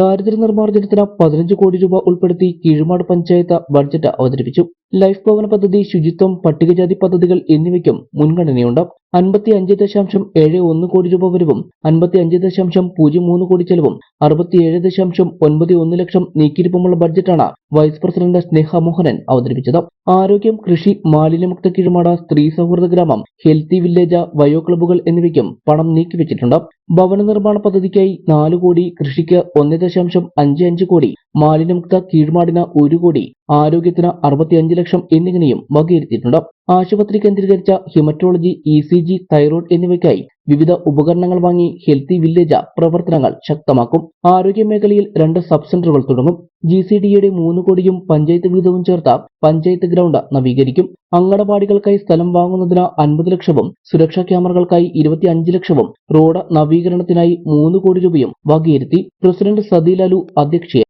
ദാരിദ്ര്യ നിർമ്മാർജനത്തിന് പതിനഞ്ച് കോടി രൂപ ഉൾപ്പെടുത്തി കീഴുമാട് പഞ്ചായത്ത് ബഡ്ജറ്റ് അവതരിപ്പിച്ചു. ലൈഫ് ഭവന പദ്ധതി ശുചിത്വം പട്ടികജാതി പദ്ധതികൾ എന്നിവയ്ക്കും മുൻഗണനയുണ്ട്. അൻപത്തി അഞ്ച് ദശാംശം ഏഴ് ഒന്ന് കോടി രൂപ വരവും അൻപത്തി അഞ്ച് ദശാംശം പൂജ്യം മൂന്ന് കോടി ചെലവും അറുപത്തിയേഴ് ദശാംശം ഒൻപത് ഒന്ന് ലക്ഷം നീക്കിയിരിപ്പുമുള്ള ബഡ്ജറ്റാണ് വൈസ് പ്രസിഡന്റ് സ്നേഹ മോഹനൻ അവതരിപ്പിച്ചത്. ആരോഗ്യം കൃഷി മാലിന്യമുക്ത കീഴുമാട സ്ത്രീ സൗഹൃദ ഗ്രാമം ഹെൽത്തി വില്ലേജ് വയോ ക്ലബ്ബുകൾ എന്നിവയ്ക്കും പണം നീക്കിവച്ചിട്ടുണ്ട്. ഭവന നിർമ്മാണ പദ്ധതിക്കായി നാല് കോടി കൃഷിക്ക് ഒന്ന് ദശാംശം അഞ്ച് അഞ്ച് കോടി മാലിന്യമുക്ത കീഴ്മാടിന് ഒരു കോടി ആരോഗ്യത്തിന് അറുപത്തിയഞ്ച് ലക്ഷം എന്നിങ്ങനെയും വകയിരുത്തിയിട്ടുണ്ട്. ആശുപത്രി കേന്ദ്രീകരിച്ച haematology E C G thyroid എന്നിവയ്ക്കായി വിവിധ ഉപകരണങ്ങൾ വാങ്ങി ഹെൽത്തി വില്ലേജ് പ്രവർത്തനങ്ങൾ ശക്തമാക്കും. ആരോഗ്യ മേഖലയിൽ രണ്ട് സബ് സെന്ററുകൾ തുടങ്ങും. ജി സി ഡിയുടെ മൂന്ന് കോടിയും പഞ്ചായത്ത് വീതവും ചേർത്ത പഞ്ചായത്ത് ഗ്രൗണ്ട് നവീകരിക്കും. അങ്കണവാടികൾക്കായി സ്ഥലം വാങ്ങുന്നതിന് അൻപത് ലക്ഷവും സുരക്ഷാ ക്യാമറകൾക്കായി ഇരുപത്തിയഞ്ച് ലക്ഷവും റോഡ് നവീകരണത്തിനായി മൂന്ന് കോടി രൂപയും വകയിരുത്തി. പ്രസിഡന്റ് സതി ലാലു അധ്യക്ഷയായി